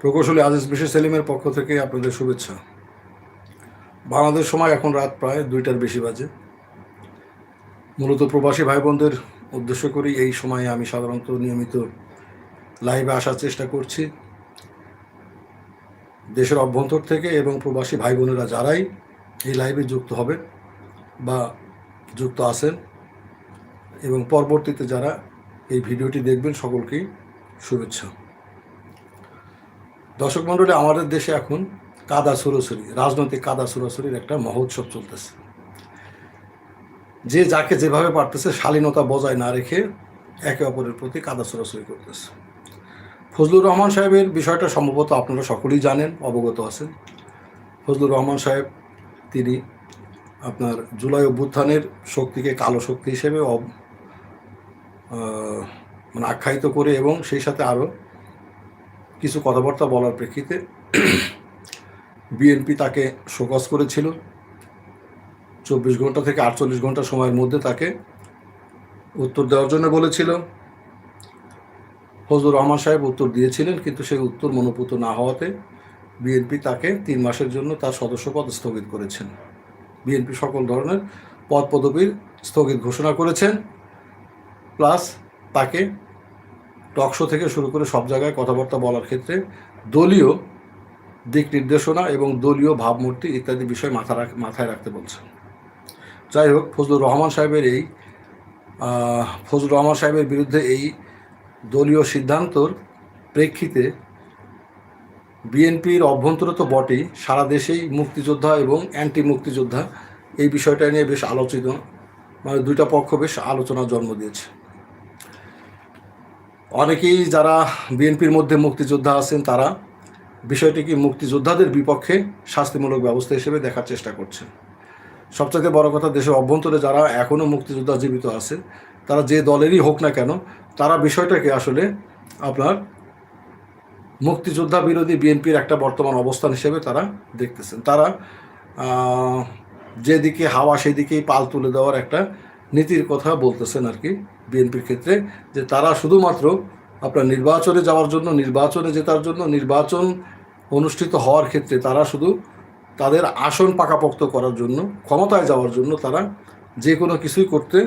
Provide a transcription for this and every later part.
প্রকৌশলী আজিজ বিশেষ সেলিমের পক্ষ থেকে আপনাদের শুভেচ্ছা। বাংলাদেশ সময় এখন রাত প্রায় দুইটার বেশি বাজে। মূলত প্রবাসী ভাই বোনদের উদ্দেশ্য করেই এই সময়ে আমি সাধারণত নিয়মিত লাইভে আসার চেষ্টা করছি। দেশের অভ্যন্তর থেকে এবং প্রবাসী ভাই বোনেরা যারাই এই লাইভে যুক্ত হবে বা যুক্ত আছেন এবং পরবর্তীতে যারা এই ভিডিওটি দেখবেন সকলকেই শুভেচ্ছা। দর্শক মণ্ডলী, আমাদের দেশে এখন কাদা সুরসুরি, রাজনৈতিক কাদা সুরসুরির একটা মহোৎসব চলতেছে। যে যাকে যেভাবে পারতেছে শালীনতা বজায় না রেখে একে অপরের প্রতি কাদা সুরসুরি করতেছে। ফজলুর রহমান সাহেবের বিষয়টা সম্ভবত আপনারা সকলেই জানেন, অবগত আছেন। ফজলুর রহমান সাহেব, তিনি আপনার জুলাই অভ্যুত্থানের শক্তিকে কালো শক্তি হিসেবে মানে আখ্যায়িত করে এবং সেই সাথে আরও কিছু কথাবার্তা বলার প্রেক্ষিতে বিএনপি তাকে শোকজ করেছিল। চব্বিশ ঘণ্টা থেকে আটচল্লিশ ঘণ্টা সময়ের মধ্যে তাকে উত্তর দেওয়ার জন্য বলেছিল। ফজলুর রহমান সাহেব উত্তর দিয়েছিলেন, কিন্তু সেই উত্তর মনোপুত না হওয়াতে বিএনপি তাকে তিন মাসের জন্য তার সদস্যপদ স্থগিত করেছেন। বিএনপি সকল ধরনের পদ পদবীর স্থগিত ঘোষণা করেছেন, প্লাস তাকে টকশো থেকে শুরু করে সব জায়গায় কথাবার্তা বলার ক্ষেত্রে দলীয় দিক নির্দেশনা এবং দলীয় ভাবমূর্তি ইত্যাদি বিষয় মাথা মাথায় রাখতে বলছেন যাই হোক, ফজলুর রহমান সাহেবের এই ফজলুর রহমান সাহেবের বিরুদ্ধে এই দলীয় সিদ্ধান্তর প্রেক্ষিতে বিএনপির অভ্যন্তরে তো বটেই, সারা দেশেই মুক্তিযোদ্ধা এবং অ্যান্টি মুক্তিযোদ্ধা এই বিষয়টা নিয়ে বেশ আলোচিত মানে দুইটা পক্ষ বেশ আলোচনার জন্ম দিয়েছে। অনেকেই যারা বিএনপির মধ্যে মুক্তিযোদ্ধা আছেন, তারা বিষয়টিকে মুক্তিযোদ্ধাদের বিপক্ষে শাস্তিমূলক ব্যবস্থা হিসেবে দেখার চেষ্টা করছেন। সবচেয়ে বড় কথা, দেশের অভ্যন্তরে যারা এখনও মুক্তিযোদ্ধা জীবিত আছে, তারা যে দলেরই হোক না কেন, তারা বিষয়টাকে আসলে আপনার মুক্তিযোদ্ধা বিরোধী বিএনপির একটা বর্তমান অবস্থান হিসেবে তারা দেখতেছেন। তারা যেদিকে হাওয়া, সেদিকেই পাল তুলে দেওয়ার একটা নীতির কথা বলতেছেন আর কি। বিএনপির ক্ষেত্রে যে তারা শুধুমাত্র আপনার নির্বাচনে যাওয়ার জন্য, নির্বাচনে জেতার জন্য, নির্বাচন অনুষ্ঠিত হওয়ার ক্ষেত্রে তারা শুধু তাদের আসন পাকাপোক্ত করার জন্য, ক্ষমতায় যাওয়ার জন্য তারা যে কোনো কিছুই করতে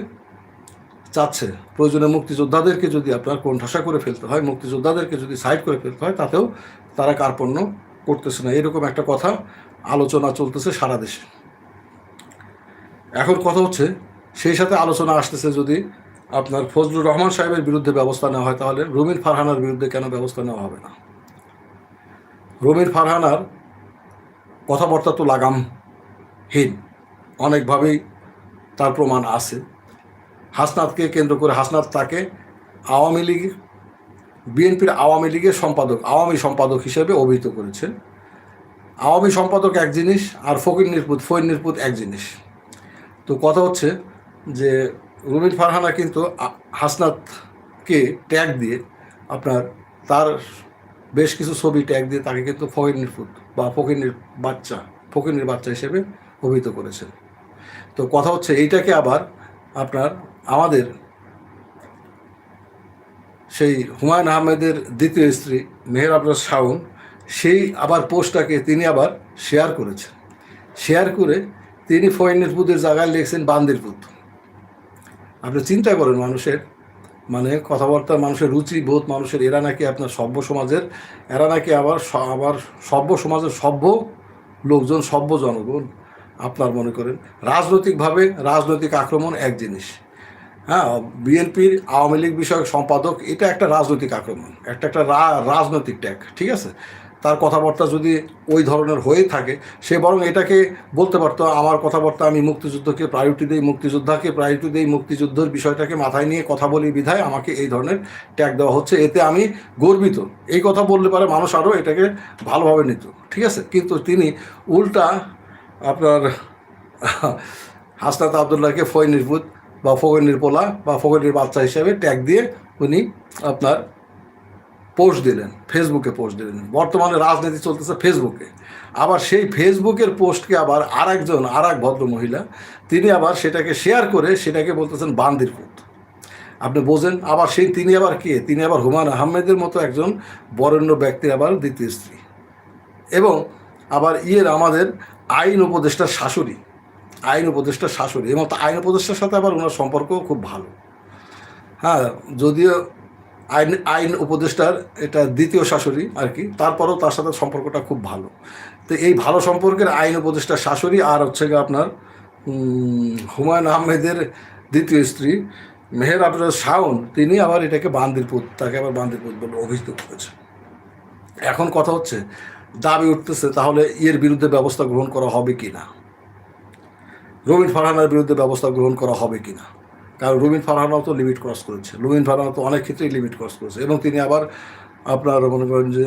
চাচ্ছে। প্রয়োজনে মুক্তিযোদ্ধাদেরকে যদি আপনার কোণঠাসা করে ফেলতে হয়, মুক্তিযোদ্ধাদেরকে যদি সাইড করে ফেলতে হয়, তাতেও তারা কার্পণ্য করতেছে না। এরকম একটা কথা আলোচনা চলতেছে সারা দেশে। এখন কথা হচ্ছে, সেই সাথে আলোচনা আসতেছে যদি আপনার ফজলুর রহমান সাহেবের বিরুদ্ধে ব্যবস্থা নেওয়া হয়, তাহলে রুমির ফারহানার বিরুদ্ধে কেন ব্যবস্থা নেওয়া হবে না? রুমির ফারহানার কথাবার্তা তো লাগামহীন, অনেকভাবেই তার প্রমাণ আছে। হাসনাতকে কেন্দ্র করে হাসনাত তাকে আওয়ামী লীগ, বিএনপির আওয়ামী লীগের সম্পাদক, আওয়ামী সম্পাদক হিসেবে অভিহিত করেছে। আওয়ামী সম্পাদক এক জিনিস আর ফকির নির্পুত ফৈর নির্পুত এক জিনিস। তো কথা হচ্ছে যে রুমিন ফারহানা কিন্তু হাসনাতকে ট্যাগ দিয়ে আপনার তার বেশ কিছু ছবি ট্যাগ দিয়ে তাকে কিন্তু ফকির নিরপুত বা ফকির বাচ্চা ফকির বাচ্চা হিসেবে অভিহিত করেছেন। তো কথা হচ্ছে এইটাকে আবার আপনার আমাদের সেই হুমায়ুন আহমেদের দ্বিতীয় স্ত্রী মেহের আবরার শাওন, সেই আবার পোস্টটাকে তিনি আবার শেয়ার করেছেন। শেয়ার করে তিনি ফয়নিরপুদের জায়গায় লিখছেন বান্দিরপুত আপনি চিন্তা করেন মানুষের মানে কথাবার্তা মানুষের রুচি বোধ মানুষের, এরা নাকি আপনার সভ্য সমাজের, এরা নাকি আবার আবার সভ্য সমাজের সভ্য লোকজন, সভ্য জনগণ, আপনার মনে করেন। রাজনৈতিকভাবে রাজনৈতিক আক্রমণ এক জিনিস। হ্যাঁ বিএনপির আওয়ামী লীগ বিষয়ক সম্পাদক, এটা একটা রাজনৈতিক আক্রমণ, একটা একটা রাজনৈতিক ট্যাগ, ঠিক আছে? তার কথাবার্তা যদি ওই ধরনের হয়ে থাকে, সে বরং এটাকে বলতে পারতো, আমার কথাবার্তা আমি মুক্তিযুদ্ধকে প্রায়োরিটি দিই, মুক্তিযোদ্ধাকে প্রায়োরিটি দিই, মুক্তিযুদ্ধের বিষয়টাকে মাথায় নিয়ে কথা বলি বিধায় আমাকে এই ধরনের ট্যাগ দেওয়া হচ্ছে। এতে আমি গর্বিত। এই কথা বললে পারে মানুষ আরও এটাকে ভালোভাবে নিত। ঠিক আছে? কিন্তু তিনি উল্টা আপনার হাসনাত আবদুল্লাহকে ফয় নির্বুত বা ফগনির পোলা বা ফগনির বাচ্চা হিসেবে ট্যাগ দিয়ে উনি আপনার পোস্ট দিলেন ফেসবুকে পোস্ট দিলেন। বর্তমানে রাজনীতি চলতেছে ফেসবুকে আবার সেই ফেসবুকের পোস্টকে আবার আর একজন আর এক ভদ্র মহিলা তিনি আবার সেটাকে শেয়ার করে সেটাকে বলতেছেন বান্দির পুত। আপনি বোঝেন, আবার সেই তিনি আবার কে? তিনি আবার হুমায়ুন আহমেদের মতো একজন বরেণ্য ব্যক্তির আবার দ্বিতীয় স্ত্রী। এবং আবার ইয়ের আমাদের আইন উপদেষ্টার শাশুড়ি, আইন উপদেষ্টার শাশুড়ি। এবং আইন উপদেষ্টার সাথে আবার ওনার সম্পর্কও খুব ভালো। হ্যাঁ যদিও আইন আইন উপদেষ্টার এটা দ্বিতীয় শাশুড়ি আর কি, তারপরেও তার সাথে সম্পর্কটা খুব ভালো। তো এই ভালো সম্পর্কের আইন উপদেষ্টার শাশুড়ি আর হচ্ছে গিয়ে আপনার হুমায়ুন আহমেদের দ্বিতীয় স্ত্রী মেহের আবরাজ শাওন, তিনি আবার এটাকে বান্দিরপুত তাকে আবার বান্দিরপুত বলে অভিযোগ করেছে। এখন কথা হচ্ছে, দাবি উঠতেছে তাহলে এর বিরুদ্ধে ব্যবস্থা গ্রহণ করা হবে কি না রবিন ফারহানার বিরুদ্ধে ব্যবস্থা গ্রহণ করা হবে কি না কারণ রুবিন ফারহানাও তো লিমিট ক্রস করেছে। রুবিন ফারহানা তো অনেক ক্ষেত্রেই লিমিট ক্রস করেছে এবং তিনি আবার আপনার মনে করেন যে,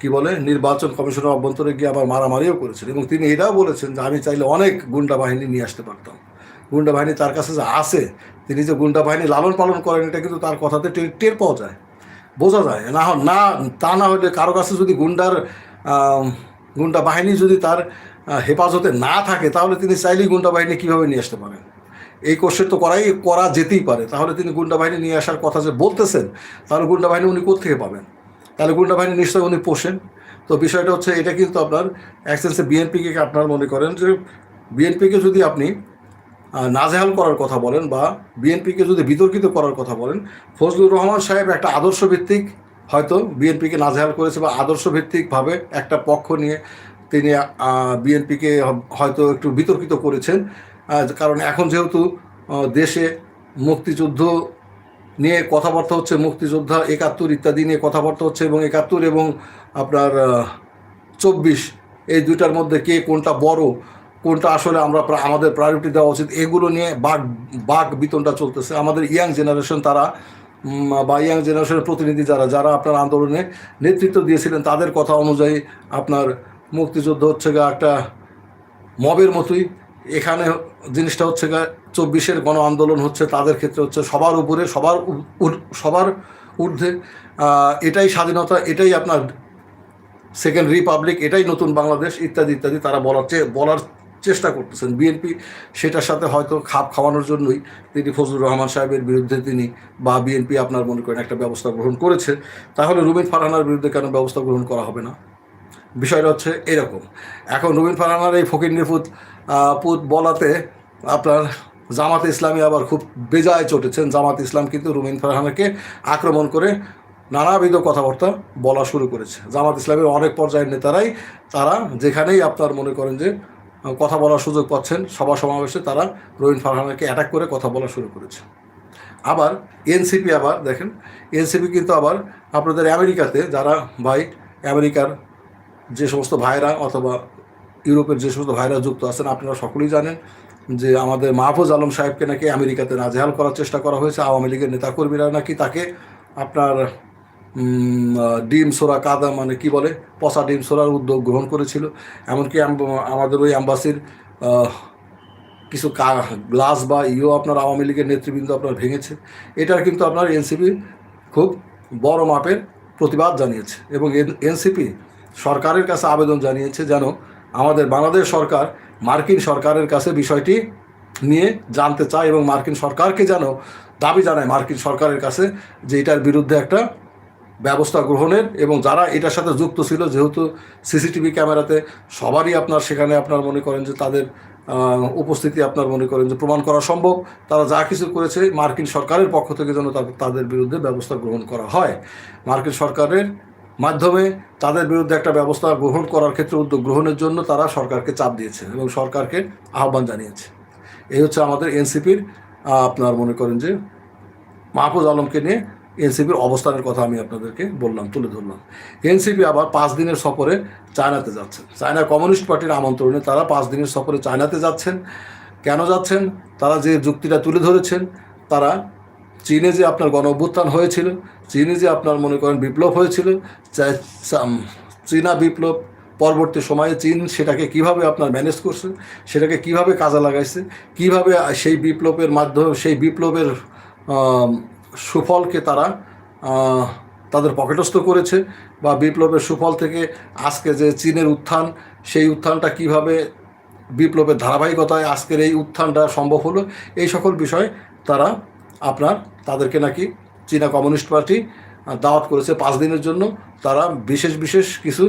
কি বলে, নির্বাচন কমিশনের অভ্যন্তরে গিয়ে আবার মারামারিও করেছেন এবং তিনি এটাও বলেছেন যে, আমি চাইলে অনেক গুন্ডা বাহিনী নিয়ে আসতে পারতাম। গুন্ডা বাহিনী তার কাছে যে আসে তিনি যে গুন্ডা বাহিনী লালন পালন করেন, এটা কিন্তু তার কথাতে টের পাওয়া যায়। বোঝা যায়। না না, তা না হলে কারও কাছে যদি গুন্ডার গুন্ডা বাহিনী যদি তার হেফাজতে না থাকে, তাহলে তিনি চাইলেই গুন্ডা বাহিনী কীভাবে নিয়ে আসতে পারেন? এই কোশ্চেন তো করাই, করা যেতেই পারে। তাহলে তিনি গুন্ডা বাহিনী নিয়ে আসার কথা যে বলতেছেন, তাহলে গুন্ডা বাহিনী উনি কোথেকে পাবেন? তাহলে গুন্ডা বাহিনী নিশ্চয়ই উনি পোষেন। তো বিষয়টা হচ্ছে, এটা কিন্তু আপনার অ্যাক্সেন্সে বিএনপিকে আপনার মনে করেন যে, বিএনপিকে যদি আপনি নাজেহাল করার কথা বলেন বা বিএনপিকে যদি বিতর্কিত করার কথা বলেন, ফজলুর রহমান সাহেব একটা আদর্শ ভিত্তিক হয়তো বিএনপিকে নাজেহাল করেছে বা আদর্শ ভিত্তিকভাবে একটা পক্ষ নিয়ে তিনি বিএনপিকে হয়তো একটু বিতর্কিত করেছেন। কারণ এখন যেহেতু দেশে মুক্তিযুদ্ধ নিয়ে কথাবার্তা হচ্ছে, মুক্তিযোদ্ধা একাত্তর ইত্যাদি নিয়ে কথাবার্তা হচ্ছে এবং একাত্তর এবং আপনার চব্বিশ, এই দুইটার মধ্যে কে কোনটা বড়, কোনটা আসলে আমরা আমাদের প্রায়োরিটি দেওয়া উচিত, এগুলো নিয়ে বাঘ বাঘ বিতনটা চলতেছে। আমাদের ইয়াং জেনারেশন তারা বা ইয়াং জেনারেশনের প্রতিনিধি যারা যারা আপনার আন্দোলনে নেতৃত্ব দিয়েছিলেন, তাদের কথা অনুযায়ী আপনার মুক্তিযুদ্ধ হচ্ছে একটা মবের মতোই। এখানে জিনিসটা হচ্ছে চব্বিশের গণ আন্দোলন হচ্ছে, তাদের ক্ষেত্রে হচ্ছে সবার উপরে, সবার সবার ঊর্ধ্বে এটাই স্বাধীনতা, এটাই আপনার সেকেন্ড রিপাবলিক এটাই নতুন বাংলাদেশ, ইত্যাদি ইত্যাদি তারা বলার চে- বলার চেষ্টা করতেছেন। বিএনপি সেটার সাথে হয়তো খাপ খাওয়ানোর জন্যই তিনি ফজলুর রহমান সাহেবের বিরুদ্ধে তিনি বা বিএনপি আপনার মনে করেন একটা ব্যবস্থা গ্রহণ করেছে। তাহলে রুবিন ফারহানার বিরুদ্ধে কেন ব্যবস্থা গ্রহণ করা হবে না? বিষয়টা হচ্ছে এরকম। এখন রুবিন ফারহানার এই ফকির নিফুত পুত বলাতে আপনার জামাত ইসলামী আবার খুব বেজায় চটেছেন। জামাত ইসলাম কিন্তু রুবিন ফারহানাকে আক্রমণ করে নানাবিধ কথাবার্তা বলা শুরু করেছে। জামাত ইসলামের অনেক পর্যায়ের নেতারাই তারা যেখানেই আপনার মনে করেন যে কথা বলার সুযোগ পাচ্ছেন, সভা সমাবেশে তারা রবীন ফারহানাকে অ্যাটাক করে কথা বলা শুরু করেছে। আবার এনসিপি আবার দেখেন, এনসিপি কিন্তু আবার আপনাদের আমেরিকাতে যারা ভাই, আমেরিকার যে সমস্ত ভাইরা অথবা ইউরোপের যে সমস্ত ভাইরা যুক্ত আছেন, আপনারা সকলেই জানেন যে আমাদের মাহফুজ আলম সাহেবকে নাকি আমেরিকাতে নাজেহাল করার চেষ্টা করা হয়েছে। আওয়ামী লীগের নেতাকর্মীরা নাকি তাকে আপনার ডিম সোরা কাদা মানে কি বলে, পচা ডিম সোরার উদ্যোগ গ্রহণ করেছিল। এমনকি আমাদের ওই অ্যাম্বাসির কিছু কা- গ্লাস বা ইও আপনার আওয়ামী লীগের নেতৃবৃন্দ আপনার ভেঙেছে। এটার কিন্তু আপনার এনসিপি খুব বড় মাপের প্রতিবাদ জানিয়েছে এবং এনসিপি সরকারের কাছে আবেদন জানিয়েছে যেন আমাদের বাংলাদেশ সরকার মার্কিন সরকারের কাছে বিষয়টি নিয়ে জানতে চায় এবং মার্কিন সরকারকে যেন দাবি জানায় মার্কিন সরকারের কাছে যে এটার বিরুদ্ধে একটা ব্যবস্থা গ্রহণের এবং যারা এটার সাথে যুক্ত ছিল, যেহেতু সিসিটিভি ক্যামেরাতে সবারই আপনার সেখানে আপনার মনে করেন যে তাদের উপস্থিতি আপনার মনে করেন যে প্রমাণ করা সম্ভব। তারা যা কিছু করেছে মার্কিন সরকারের পক্ষ থেকে যেন তাদের বিরুদ্ধে ব্যবস্থা গ্রহণ করা হয়। মার্কিন সরকারের মাধ্যমে তাদের বিরুদ্ধে একটা ব্যবস্থা গ্রহণ করার ক্ষেত্রে উদ্যোগ গ্রহণের জন্য তারা সরকারকে চাপ দিয়েছে এবং সরকারকে আহ্বান জানিয়েছে। এই হচ্ছে আমাদের এনসিপির, আপনার মনে করেন যে মাহফুজ আলমকে নিয়ে এনসিপির অবস্থানের কথা আমি আপনাদেরকে বললাম, তুলে ধরলাম। এনসিপি আবার পাঁচ দিনের সফরে চায়নাতে যাচ্ছেন। চায়না কমিউনিস্ট পার্টির আমন্ত্রণে তারা পাঁচ দিনের সফরে চায়নাতে যাচ্ছেন। কেন যাচ্ছেন? তারা যে যুক্তিটা তুলে ধরেছেন, তারা চীনে যে আপনার গণ অভ্যুত্থান হয়েছিল চীনে যে আপনার মনে করেন বিপ্লব হয়েছিল চীনা বিপ্লব পরবর্তী সময়ে চীন সেটাকে কীভাবে আপনার ম্যানেজ করছে, সেটাকে কীভাবে কাজে লাগাইছে, কীভাবে সেই বিপ্লবের মাধ্যমে, সেই বিপ্লবের সুফলকে তারা তাদের পকেটস্থ করেছে বা বিপ্লবের সুফল থেকে আজকে যে চীনের উত্থান, সেই উত্থানটা কীভাবে বিপ্লবের ধারাবাহিকতায় আজকের এই উত্থানটা সম্ভব হলো, এই সকল বিষয় তারা আপনার তাদেরকে নাকি চীনা কমিউনিস্ট পার্টি দাওয়াত করেছে পাঁচ দিনের জন্য। তারা বিশেষ বিশেষ কিছু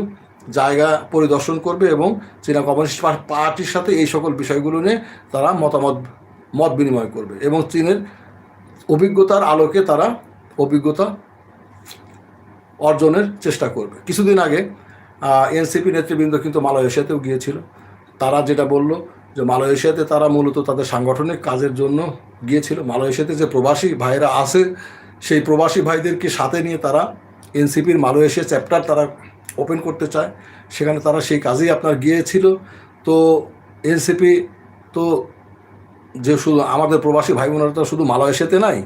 জায়গা পরিদর্শন করবে এবং চীনা কমিউনিস্ট পার্টির সাথে এই সকল বিষয়গুলো নিয়ে তারা মতামত, মত বিনিময় করবে এবং চীনের অভিজ্ঞতার আলোকে তারা অভিজ্ঞতা অর্জনের চেষ্টা করবে। কিছুদিন আগে এনসিপি নেতৃবৃন্দ কিন্তু মালয়েশিয়াতেও গিয়েছিল। তারা যেটা বলল যে মালয়েশিয়াতে তারা মূলত তাদের সাংগঠনিক কাজের জন্য গিয়েছিল। মালয়েশিয়াতে যে প্রবাসী ভাইরা আছে, সেই প্রবাসী ভাইদেরকে সাথে নিয়ে তারা এনসিপির মালয়েশিয়া চ্যাপ্টার তারা ওপেন করতে চায়। সেখানে তারা সেই কাজেই আপনার গিয়েছিল। তো এনসিপি তো যে শুধু আমাদের প্রবাসী ভাই বোনেরা তো শুধু মালয়েশিয়াতে নাই,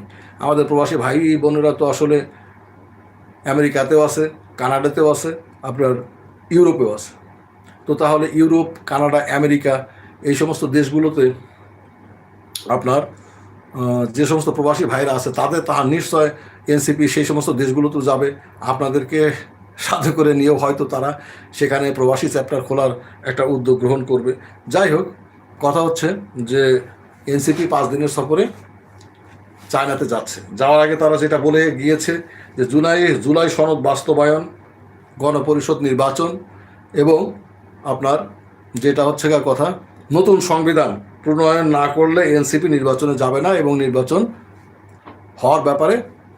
আমাদের প্রবাসী ভাই বোনেরা তো আসলে আমেরিকাতেও আছে, কানাডাতেও আছে, আপনার ইউরোপেও আছে। তো তাহলে ইউরোপ, কানাডা, আমেরিকা এই সমস্ত দেশগুলোতে আপনার যে সমস্ত প্রবাসী ভাইরা আছে, তাদের তাহার নিশ্চয় এনসিপি সেই সমস্ত দেশগুলোতে যাবে। আপনাদেরকে সাথে করে নিয়েও হয়তো তারা সেখানে প্রবাসী চ্যাপ্টার খোলার একটা উদ্যোগ গ্রহণ করবে। যাই হোক, কথা হচ্ছে যে এনসিপি পাঁচ দিনের সফরে চায়নাতে যাচ্ছে। যাওয়ার আগে তারা যেটা বলে গিয়েছে যে জুলাই জুলাই সনদ বাস্তবায়ন, গণপরিষদ নির্বাচন এবং আপনার যেটা হচ্ছে কথা, নতুন সংবিধান প্রণয়ন না করলে এনসিপি নির্বাচনে যাবে না এবং নির্বাচন হওয়ার ব্যাপারে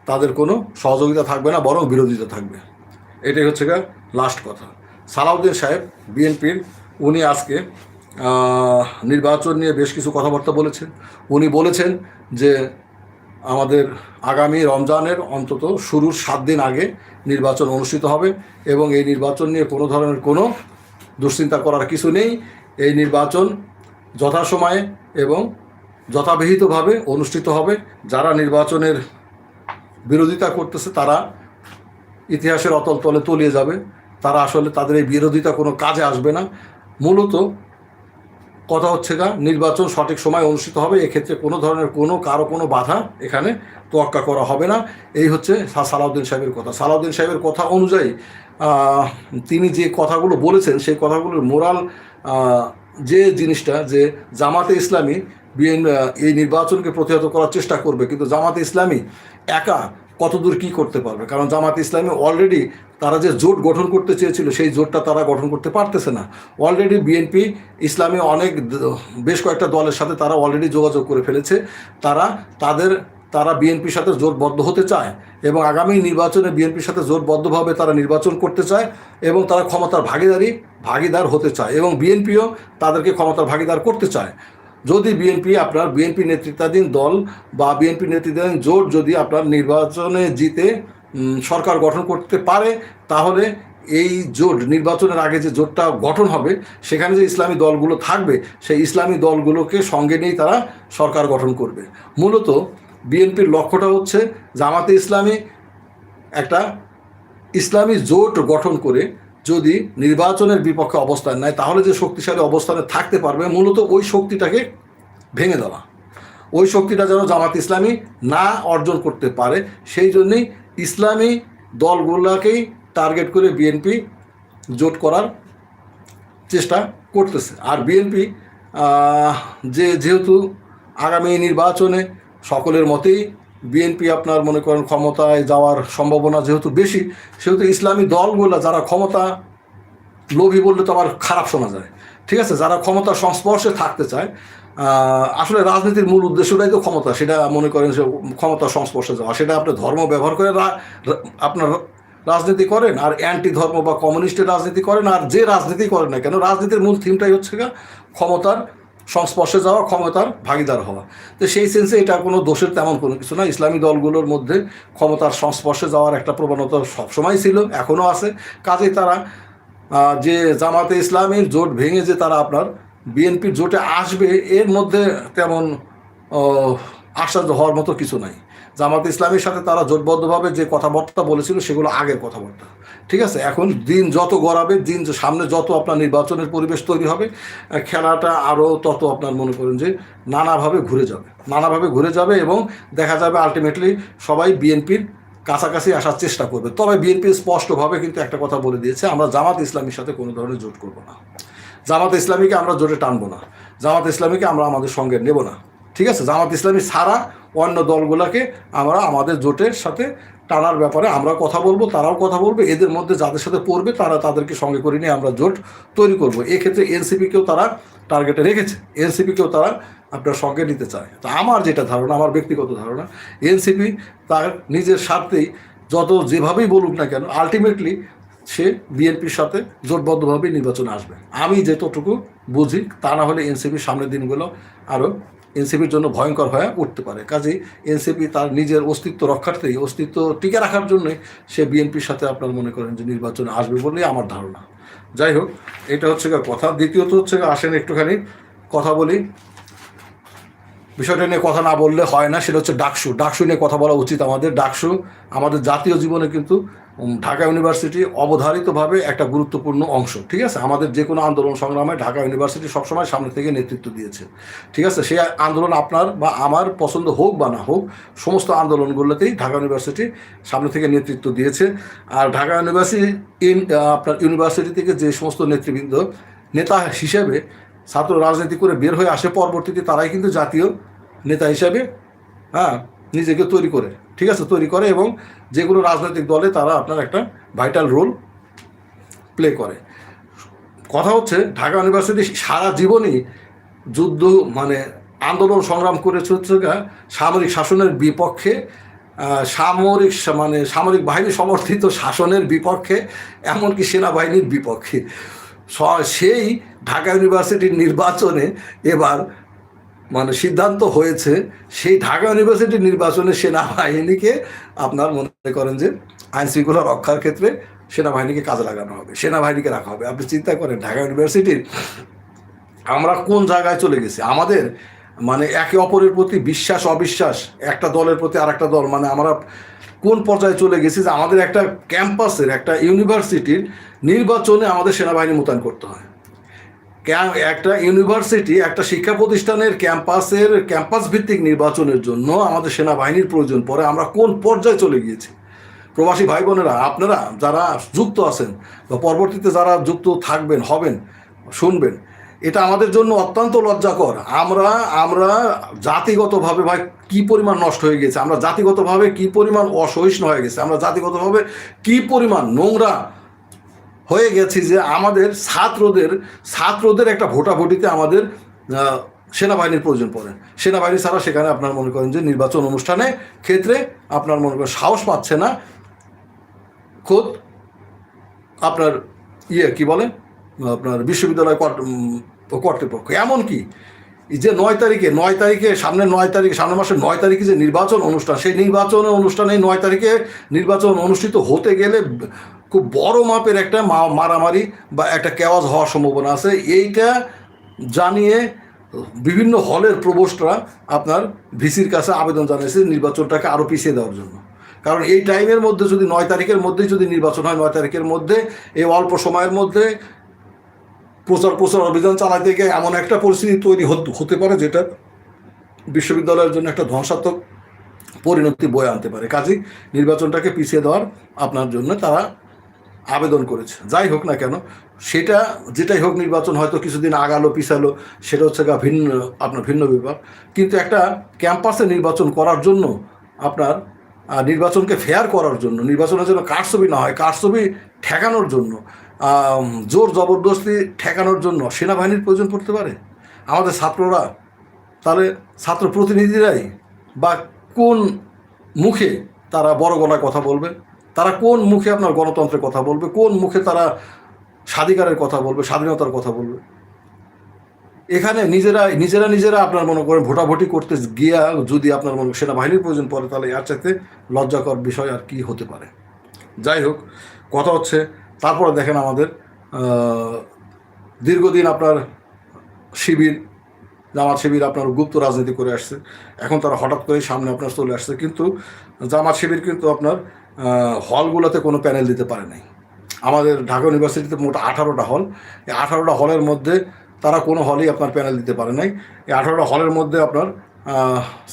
তাদের কোনো সহযোগিতা থাকবে না, বরং বিরোধিতা থাকবে। এটাই হচ্ছে গা লাস্ট কথা। সালাউদ্দিন সাহেব, বিএনপির, উনি আজকে নির্বাচন নিয়ে বেশ কিছু কথাবার্তা বলেছেন। উনি বলেছেন যে আমাদের আগামী রমজানের অন্তত শুরুর সাত দিন আগে নির্বাচন অনুষ্ঠিত হবে এবং এই নির্বাচন নিয়ে কোনো ধরনের কোনো দুশ্চিন্তা করার কিছু নেই। এই নির্বাচন যথাসময়ে এবং যথাবিহিতভাবে অনুষ্ঠিত হবে। যারা নির্বাচনের বিরোধিতা করতেছে, তারা ইতিহাসের অতল তলে তলিয়ে যাবে। তারা আসলে তাদের এই বিরোধিতা কোনো কাজে আসবে না। মূলত কথা হচ্ছে গা, নির্বাচন সঠিক সময় অনুষ্ঠিত হবে। এক্ষেত্রে কোনো ধরনের কোনো, কারও কোনো বাধা এখানে তোয়াক্কা করা হবে না। এই হচ্ছে সালাউদ্দিন সাহেবের কথা। সালাউদ্দিন সাহেবের কথা অনুযায়ী তিনি যে কথাগুলো বলেছেন, সেই কথাগুলোর মোরাল যে জিনিসটা যে জামাতে ইসলামী বিএন এই নির্বাচনকে প্রতিহত করার চেষ্টা করবে, কিন্তু জামাতে ইসলামী একা কতদূর কি করতে পারবে? কারণ জামাত ইসলামী অলরেডি তারা যে জোট গঠন করতে চেয়েছিল, সেই জোটটা তারা গঠন করতে পারতেছে না। অলরেডি বিএনপি ইসলামী অনেক বেশ কয়েকটা দলের সাথে তারা অলরেডি যোগাযোগ করে ফেলেছে। তারা তাদের তারা বিএনপির সাথে জোটবদ্ধ হতে চায় এবং আগামী নির্বাচনে বিএনপির সাথে জোটবদ্ধভাবে তারা নির্বাচন করতে চায় এবং তারা ক্ষমতার ভাগিদারি, ভাগিদার হতে চায় এবং বিএনপিও তাদেরকে ক্ষমতার ভাগিদার করতে চায়। যদি বিএনপি আপনার বিএনপি নেতৃত্বাধীন দল বা বিএনপি নেতৃত্বাধীন জোট যদি আপনার নির্বাচনে জিতে সরকার গঠন করতে পারে, তাহলে এই জোট, নির্বাচনের আগে যে জোটটা গঠন হবে, সেখানে যে ইসলামী দলগুলো থাকবে, সেই ইসলামী দলগুলোকে সঙ্গে নিয়েই তারা সরকার গঠন করবে। মূলত বিএনপির লক্ষ্যটা হচ্ছে জামাতে ইসলামী একটা ইসলামী জোট গঠন করে যদি নির্বাচনের বিপক্ষে অবস্থান নেয়, তাহলে যে শক্তিশালী অবস্থানে থাকতে পারবে মূলত ওই শক্তিটাকে ভেঙে দেওয়া। ওই শক্তিটা যেন জামাত ইসলামী না অর্জন করতে পারে, সেই জন্যেই ইসলামী দলগুলোকেই টার্গেট করে বিএনপি জোট করার চেষ্টা করতেছে। আর বিএনপি যে যেহেতু আগামী নির্বাচনে সকলের মতেই বিএনপি আপনার মনে করেন ক্ষমতায় যাওয়ার সম্ভাবনা যেহেতু বেশি, সেহেতু ইসলামী দলগুলো যারা ক্ষমতা লোভী বললে তো আবার খারাপ শোনা যায়। ঠিক আছে? যারা ক্ষমতার সংস্পর্শে থাকতে চায় আসলে রাজনীতির মূল উদ্দেশ্যটাই তো ক্ষমতা, সেটা মনে করেন যে ক্ষমতার সংস্পর্শে যাওয়া। সেটা আপনি ধর্ম ব্যবহার করে আপনার রাজনীতি করেন, আর অ্যান্টি ধর্ম বা কমিউনিস্টের রাজনীতি করেন, আর যে রাজনীতি করেন না কেন, রাজনীতির মূল থিমটাই হচ্ছে ক্ষমতার সংস্পর্শে যাওয়া ক্ষমতার ভাগিদার হওয়া। তো সেই সেন্সে এটা কোনো দোষের তেমন কোনো কিছু না। ইসলামী দলগুলোর মধ্যে ক্ষমতার সংস্পর্শে যাওয়ার একটা প্রবণতা সবসময় ছিল, এখনও আছে। কাজেই তারা যে জামাতে ইসলামের জোট ভেঙে যে তারা আপনার বিএনপির জোটে আসবে, এর মধ্যে তেমন আশ্চর্য হওয়ার মতো কিছু নাই। জামাত ইসলামের সাথে তারা জোটবদ্ধভাবে যে কথাবার্তা বলেছিল সেগুলো আগের কথাবার্তা। ঠিক আছে? এখন দিন যত গড়াবে, দিন সামনে যত আপনার নির্বাচনের পরিবেশ তৈরি হবে খেলাটা আরও তত আপনার মনে করেন যে নানাভাবে ঘুরে যাবে। নানাভাবে ঘুরে যাবে এবং দেখা যাবে আলটিমেটলি সবাই বিএনপির কাছাকাছি আসার চেষ্টা করবে। তবে বিএনপি স্পষ্টভাবে কিন্তু একটা কথা বলে দিয়েছে, আমরা জামাত ইসলামীর সাথে কোনো ধরনের জোট করব না। জামাত ইসলামীকে আমরা জোটে টানবো না। জামাত ইসলামীকে আমরা আমাদের সঙ্গে নেব না। ঠিক আছে? জামাত ইসলামী ছাড়া অন্য দলগুলোকে আমরা আমাদের জোটের সাথে টানার ব্যাপারে আমরা কথা বলব, তারাও কথা বলবে। এদের মধ্যে যাদের সাথে পড়বে, তারা তাদেরকে সঙ্গে করে নিয়ে আমরা জোট তৈরি করব। এক্ষেত্রে এনসিপিকেও তারা টার্গেটে রেখেছে। এনসিপিকেও তারা আপনার সঙ্গে নিতে চায়। তা আমার যেটা ধারণা, আমার ব্যক্তিগত ধারণা, এনসিপি তার নিজের স্বার্থেই যত যেভাবেই বলুক না কেন আলটিমেটলি সে বিএনপির সাথে জোটবদ্ধভাবে নির্বাচনে আসবে। আমি যতটুকু বুঝি, তা না হলে এনসিপির সামনের দিনগুলো আরও এনসিপির জন্য ভয়ঙ্কর হয়ে উঠতে পারে। কাজেই এনসিপি তার নিজের অস্তিত্ব রক্ষার্থেই অস্তিত্ব টিকে রাখার জন্যই সে বিএনপির সাথে আপনার মনে করেন যে নির্বাচনে আসবে বলেই আমার ধারণা। যাই হোক, এটা হচ্ছে কথা। দ্বিতীয়ত হচ্ছে আসেন একটুখানি কথা বলি। বিষয়টা নিয়ে কথা না বললে হয় না, সেটা হচ্ছে ডাকসু। ডাকসু নিয়ে কথা বলা উচিত আমাদের। ডাকসু আমাদের জাতীয় জীবনে কিন্তু ঢাকা ইউনিভার্সিটি অবধারিতভাবে একটা গুরুত্বপূর্ণ অংশ, ঠিক আছে? আমাদের যে কোনো আন্দোলন সংগ্রামে ঢাকা ইউনিভার্সিটি সবসময় সামনে থেকে নেতৃত্ব দিয়েছে, ঠিক আছে? সেই আন্দোলন আপনার বা আমার পছন্দ হোক বা না হোক, সমস্ত আন্দোলনগুলোতেই ঢাকা ইউনিভার্সিটি সামনে থেকে নেতৃত্ব দিয়েছে। আর ঢাকা ইউনিভার্সিটি ইন আপনার ইউনিভার্সিটি থেকে যে সমস্ত নেতৃবৃন্দ, নেতা হিসেবে ছাত্র রাজনীতি করে বের হয়ে আসে, পরবর্তীতে তারাই কিন্তু জাতীয় নেতা হিসাবে হ্যাঁ নিজেকে তৈরি করে, ঠিক আছে? তৈরি করে এবং যে কোনো রাজনৈতিক দলে তারা আপনার একটা ভাইটাল রোল প্লে করে। কথা হচ্ছে, ঢাকা ইউনিভার্সিটি সারা জীবনই যুদ্ধ মানে আন্দোলন সংগ্রাম করেছে সামরিক শাসনের বিপক্ষে সামরিক মানে সামরিক বাহিনী সমর্থিত শাসনের বিপক্ষে, এমনকি সেনাবাহিনীর বিপক্ষে। সেই ঢাকা ইউনিভার্সিটির নির্বাচনে এবার মানে সিদ্ধান্ত হয়েছে, সেই ঢাকা ইউনিভার্সিটির নির্বাচনে সেনাবাহিনীকে আপনার মনে করেন যে আইন শৃঙ্খলা রক্ষার ক্ষেত্রে সেনাবাহিনীকে কাজে লাগানো হবে, সেনাবাহিনীকে রাখা হবে। আপনি চিন্তা করেন, ঢাকা ইউনিভার্সিটির আমরা কোন জায়গায় চলে গেছি? আমাদের মানে একে অপরের প্রতি বিশ্বাস, অবিশ্বাস, একটা দলের প্রতি আর একটা দল মানে আমরা কোন পর্যায়ে চলে গেছি যে আমাদের একটা ক্যাম্পাসের, একটা ইউনিভার্সিটির নির্বাচনে আমাদের সেনাবাহিনী মোতায়েন করতে হয়? একটা ইউনিভার্সিটি, একটা শিক্ষা প্রতিষ্ঠানের ক্যাম্পাসের ক্যাম্পাস ভিত্তিক নির্বাচনের জন্য আমাদের সেনাবাহিনীর প্রয়োজন পড়ে, আমরা কোন পর্যায়ে চলে গিয়েছি? প্রবাসী ভাই বোনেরা আপনারা যারা যুক্ত আছেন বা পরবর্তীতে যারা যুক্ত থাকবেন, হবেন, শুনবেন, এটা আমাদের জন্য অত্যন্ত লজ্জাকর। আমরা আমরা জাতিগতভাবে ভাই কি পরিমাণ নষ্ট হয়ে গেছে, আমরা জাতিগতভাবে কি পরিমাণ অসহিষ্ণু হয়ে গেছে, আমরা জাতিগতভাবে কি পরিমাণ নোংরা হয়ে গেছি যে আমাদের ছাত্রদের ছাত্রদের একটা ভোটাভুটিতে আমাদের সেনাবাহিনীর প্রয়োজন পড়ে। সেনাবাহিনী ছাড়া সেখানে আপনার মনে করেন যে নির্বাচন অনুষ্ঠানে ক্ষেত্রে আপনার মনে করেন সাহস পাচ্ছে না। খোদ আপনার ইয়ে কি বলে? আপনার বিশ্ববিদ্যালয় কর্ত- কর্তৃপক্ষ এমনকি যে নয় তারিখে নয় তারিখে সামনে নয় তারিখে, সামনের মাসের নয় তারিখে যে নির্বাচন অনুষ্ঠান, সেই নির্বাচন অনুষ্ঠানে নয় তারিখে নির্বাচন অনুষ্ঠিত হতে গেলে খুব বড় মাপের একটা মারামারি বা একটা কেওয়াজ হওয়ার সম্ভাবনা আছে। এইটা জানিয়ে বিভিন্ন হলের প্রবোস্টরা আপনার ভিসির কাছে আবেদন জানিয়েছে নির্বাচনটাকে আরও পিছিয়ে দেওয়ার জন্য। কারণ এই টাইমের মধ্যে যদি নয় তারিখের মধ্যেই যদি নির্বাচন হয়, নয় তারিখের মধ্যে এই অল্প সময়ের মধ্যে প্রচার প্রচার অভিযান চালাতে গিয়ে এমন একটা পরিস্থিতি তৈরি হতে পারে যেটা বিশ্ববিদ্যালয়ের জন্য একটা ধ্বংসাত্মক পরিণতি বয়ে আনতে পারে। কাজেই নির্বাচনটাকে পিছিয়ে দেওয়ার আপনার জন্য তারা আবেদন করেছে। যাই হোক না কেন, সেটা যেটাই হোক নির্বাচন হয়তো কিছুদিন আগালো, পিছালো, সেটা হচ্ছে গা ভিন্ন, আপনার ভিন্ন ব্যাপার কিন্তু একটা ক্যাম্পাসে নির্বাচন করার জন্য আপনার নির্বাচনকে ফেয়ার করার জন্য, নির্বাচনের জন্য কারছবি না হয় কারছবি ঠেকানোর জন্য জোর জবরদস্তি ঠেকানোর জন্য সেনাবাহিনীর প্রয়োজন পড়তে পারে। আমাদের ছাত্ররা, তাহলে ছাত্র প্রতিনিধিরাই বা কোন মুখে তারা বড় গলায় কথা বলবে? তারা কোন মুখে আপনার গণতন্ত্রের কথা বলবে? কোন মুখে তারা স্বাধিকারের কথা বলবে? স্বাধীনতার কথা বলবে? এখানে নিজেরা নিজেরা নিজেরা আপনার মনে করেন ভোটাভুটি করতে গিয়া যদি আপনার মনে সেনাবাহিনীর প্রয়োজন পড়ে, তাহলে এর চাইতে লজ্জাকর বিষয় আর কি হতে পারে। যাই হোক, কথা হচ্ছে, তারপরে দেখেন আমাদের দীর্ঘদিন আপনার শিবির, জামাত শিবির আপনার গুপ্ত রাজনীতি করে আসছে। এখন তারা হঠাৎ করেই সামনে আপনার চলে আসছে। কিন্তু জামাত শিবির কিন্তু আপনার হলগুলোতে কোনো প্যানেল দিতে পারে নাই। আমাদের ঢাকা ইউনিভার্সিটিতে মোট আঠারোটা হল এই আঠারোটা হলের মধ্যে তারা কোনো হলেই আপনার প্যানেল দিতে পারে নাই। এই আঠারোটা হলের মধ্যে আপনার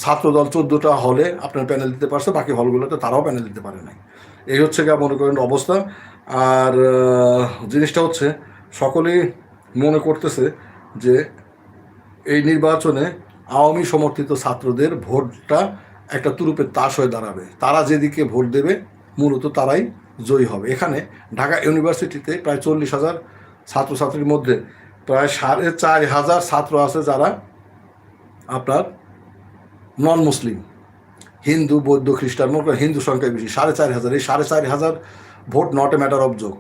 ছাত্রদল চোদ্দোটা হলে আপনার প্যানেল দিতে পারছে, বাকি হলগুলোতে তারাও প্যানেল দিতে পারে নাই। এই হচ্ছে গিয়ে মনে করেন অবস্থা। আর জিনিসটা হচ্ছে সকলেই মনে করতেছে যে এই নির্বাচনে আওয়ামী সমর্থিত ছাত্রদের ভোটটা একটা তুরুপের তাস হয়ে দাঁড়াবে। তারা যেদিকে ভোট দেবে, মূলত তারাই জয়ী হবে। এখানে ঢাকা ইউনিভার্সিটিতে প্রায় চল্লিশ হাজার ছাত্রছাত্রীর মধ্যে প্রায় সাড়ে চার হাজার ছাত্র আছে যারা আপনার নন মুসলিম হিন্দু, বৌদ্ধ, খ্রিস্টান, মনে হিন্দু সংখ্যায় বেশি, সাড়ে চার হাজার। এই সাড়ে চার হাজার vote not a matter of যোগ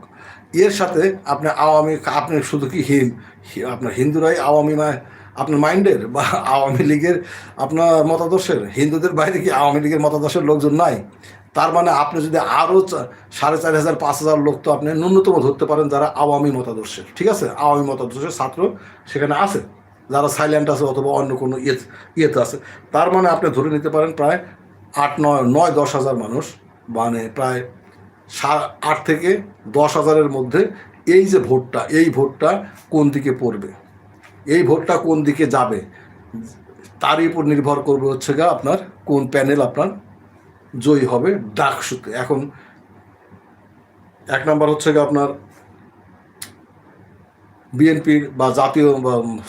এর সাথে আপনি আওয়ামী, আপনি শুধু কি হিম আপনার হিন্দুরাই আওয়ামী আপনার মাইন্ডের বা আওয়ামী লীগের আপনার মতাদর্শের, হিন্দুদের বাইরে কি আওয়ামী লীগের মতাদর্শের লোকজন নাই? তার মানে আপনি যদি আরও সাড়ে চার হাজার, পাঁচ হাজার লোক তো আপনি ন্যূনতম ধরতে পারেন যারা আওয়ামী মতাদর্শের, ঠিক আছে? আওয়ামী মতাদর্শের ছাত্র সেখানে আছে, যারা সাইলেন্ট আছে অথবা অন্য কোনো ইয়ে ইয়েতে আছে। তার মানে আপনি ধরে নিতে পারেন প্রায় আট, নয় নয়, দশ হাজার মানুষ মানে প্রায় আট থেকে দশ হাজারের মধ্যে এই যে ভোটটা, এই ভোটটা কোন দিকে পড়বে? এই ভোটটা কোন দিকে যাবে? তারই উপর নির্ভর করবে হচ্ছে গা আপনার কোন প্যানেল আপনার জয়ী হবে ডাকসুতে। এখন এক নাম্বার হচ্ছে গা আপনার বিএনপির বা জাতীয়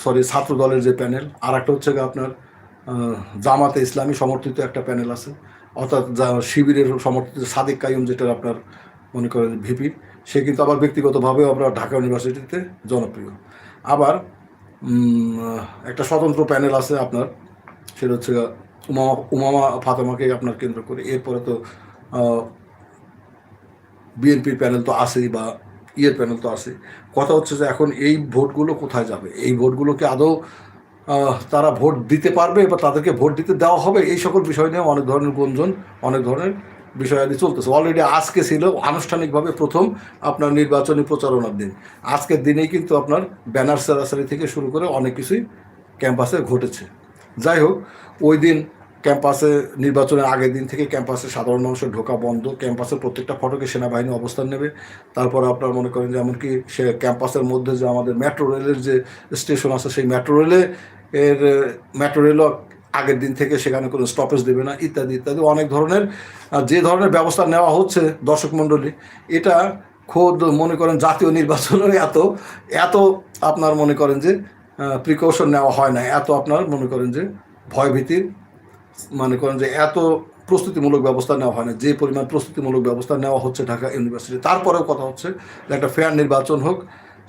সরি ছাত্র দলের যে প্যানেল আর একটা হচ্ছে গিয়ে আপনার জামাতে ইসলামী সমর্থিত একটা প্যানেল আছে। অর্থাৎ যা শিবিরের সমর্থিত সাদিক কাইম যেটা আপনার মনে করেন ভিপি, সে কিন্তু আবার ব্যক্তিগতভাবেও আপনার ঢাকা ইউনিভার্সিটিতে জনপ্রিয়। আবার একটা স্বতন্ত্র প্যানেল আছে আপনার। সেটা হচ্ছে উমামা উমামা, ফাতেমাকে আপনার কেন্দ্র করে। এরপরে তো বিএনপির প্যানেল তো আছেই বা ইয়ের প্যানেল তো আছে কথা হচ্ছে যে এখন এই ভোটগুলো কোথায় যাবে? এই ভোটগুলোকে আদৌ তারা ভোট দিতে পারবে বা তাদেরকে ভোট দিতে দেওয়া হবে? এই সকল বিষয় নিয়ে অনেক ধরনের গুঞ্জন, অনেক ধরনের বিষয়াদি চলতেছে। অলরেডি আজকে ছিল আনুষ্ঠানিকভাবে প্রথম আপনার নির্বাচনী প্রচারণার দিন। আজকের দিনেই কিন্তু আপনার ব্যানার সেরাসারি থেকে শুরু করে অনেক কিছুই ক্যাম্পাসে ঘটেছে। যাই হোক, ওই দিন ক্যাম্পাসে নির্বাচনের আগের দিন থেকে ক্যাম্পাসে সাধারণ মানুষের ঢোকা বন্ধ। ক্যাম্পাসের প্রত্যেকটা ফটকে সেনাবাহিনী অবস্থান নেবে। তারপর আপনার মনে করেন যে এমনকি সে ক্যাম্পাসের মধ্যে যে আমাদের মেট্রো রেলের যে স্টেশন আছে, সেই মেট্রো রেলে এর মেট্রো রেলও আগের দিন থেকে সেখানে কোনো স্টপেজ দেবে না, ইত্যাদি ইত্যাদি, অনেক ধরনের যে ধরনের ব্যবস্থা নেওয়া হচ্ছে দর্শক মণ্ডলী, এটা খোদ মনে করেন জাতীয় নির্বাচনের এত এত আপনার মনে করেন যে প্রিকশন নেওয়া হয় না, এত আপনার মনে করেন যে ভয়ভীতির, মনে করেন যে এত প্রস্তুতিমূলক ব্যবস্থা নেওয়া হয় না, যে পরিমাণ প্রস্তুতিমূলক ব্যবস্থা নেওয়া হচ্ছে ঢাকা ইউনিভার্সিটি। তারপরেও কথা হচ্ছে যে একটা ফেয়ার নির্বাচন হোক,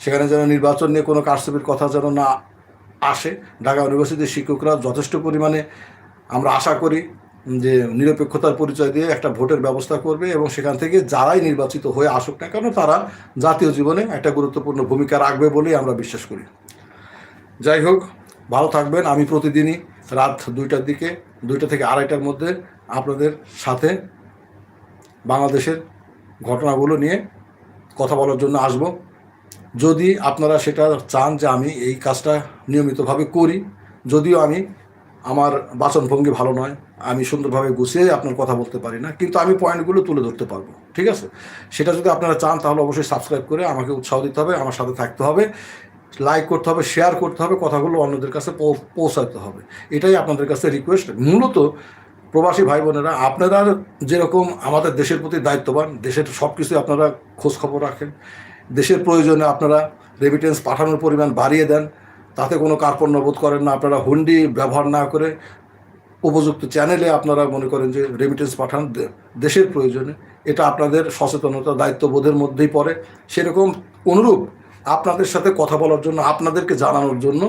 সেখানে যেন নির্বাচন নিয়ে কোনো কারসাজির কথা যেন না আসে। ঢাকা ইউনিভার্সিটির শিক্ষকরা যথেষ্ট পরিমাণে আমরা আশা করি যে নিরপেক্ষতার পরিচয় দিয়ে একটা ভোটের ব্যবস্থা করবে এবং সেখান থেকে যারাই নির্বাচিত হয়ে আসুক না কেন, তারা জাতীয় জীবনে একটা গুরুত্বপূর্ণ ভূমিকা রাখবে বলেই আমরা বিশ্বাস করি। যাই হোক, ভালো থাকবেন। আমি প্রতিদিনই রাত দুইটার দিকে, দুইটা থেকে আড়াইটার মধ্যে আপনাদের সাথে বাংলাদেশের ঘটনাগুলো নিয়ে কথা বলার জন্য আসব। যদি আপনারা সেটা চান যে আমি এই কাজটা নিয়মিতভাবে করি, যদিও আমি আমার বাচনভঙ্গি ভালো নয়, আমি সুন্দরভাবে গুছিয়ে আপনার কথা বলতে পারি না, কিন্তু আমি পয়েন্টগুলো তুলে ধরতে পারব, ঠিক আছে? সেটা যদি আপনারা চান তাহলে অবশ্যই সাবস্ক্রাইব করে আমাকে উৎসাহ দিতে হবে, আমার সাথে থাকতে হবে, লাইক করতে হবে, শেয়ার করতে হবে, কথাগুলো অন্যদের কাছে পৌঁছাতে হবে। এটাই আপনাদের কাছে রিকোয়েস্ট মূলত প্রবাসী ভাই বোনেরা আপনারা যেরকম আমাদের দেশের প্রতি দায়িত্ববান, দেশের সব কিছু আপনারা খোঁজ খবর রাখেন দেশের প্রয়োজনে আপনারা রেমিটেন্স পাঠানোর পরিমাণ বাড়িয়ে দেন, তাতে কোনো কার্পণ্য বোধ করেন না। আপনারা হুন্ডি ব্যবহার না করে উপযুক্ত চ্যানেলে আপনারা মনে করেন যে রেমিটেন্স পাঠান দেশের প্রয়োজনে। এটা আপনাদের সচেতনতা দায়িত্ববোধের মধ্যেই পড়ে। সেরকম অনুরূপ আপনাদের সাথে কথা বলার জন্য, আপনাদেরকে জানানোর জন্য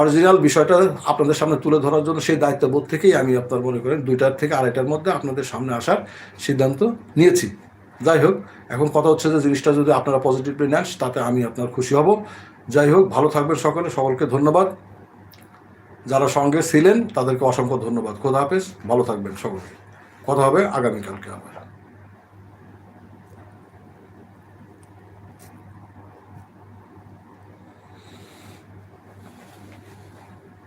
অরিজিনাল বিষয়টা আপনাদের সামনে তুলে ধরার জন্য সেই দায়িত্ববোধ থেকেই আমি আপনার মনে করেন দুইটার থেকে আড়াইটার মধ্যে আপনাদের সামনে আসার সিদ্ধান্ত নিয়েছি। যাই হোক, এখন কথা হচ্ছে যে জিনিসটা যদি আপনারা পজিটিভলি নেন, তাতে আমি আপনার খুশি হব। যাই হোক, ভালো থাকবেন সকলে, সকলকে ধন্যবাদ। যারা সঙ্গে ছিলেন, তাদেরকে অসংখ্য ধন্যবাদ। খোদা হাফেজ, ভালো থাকবেন সকলকে কথা হবে আগামীকালকে আবার।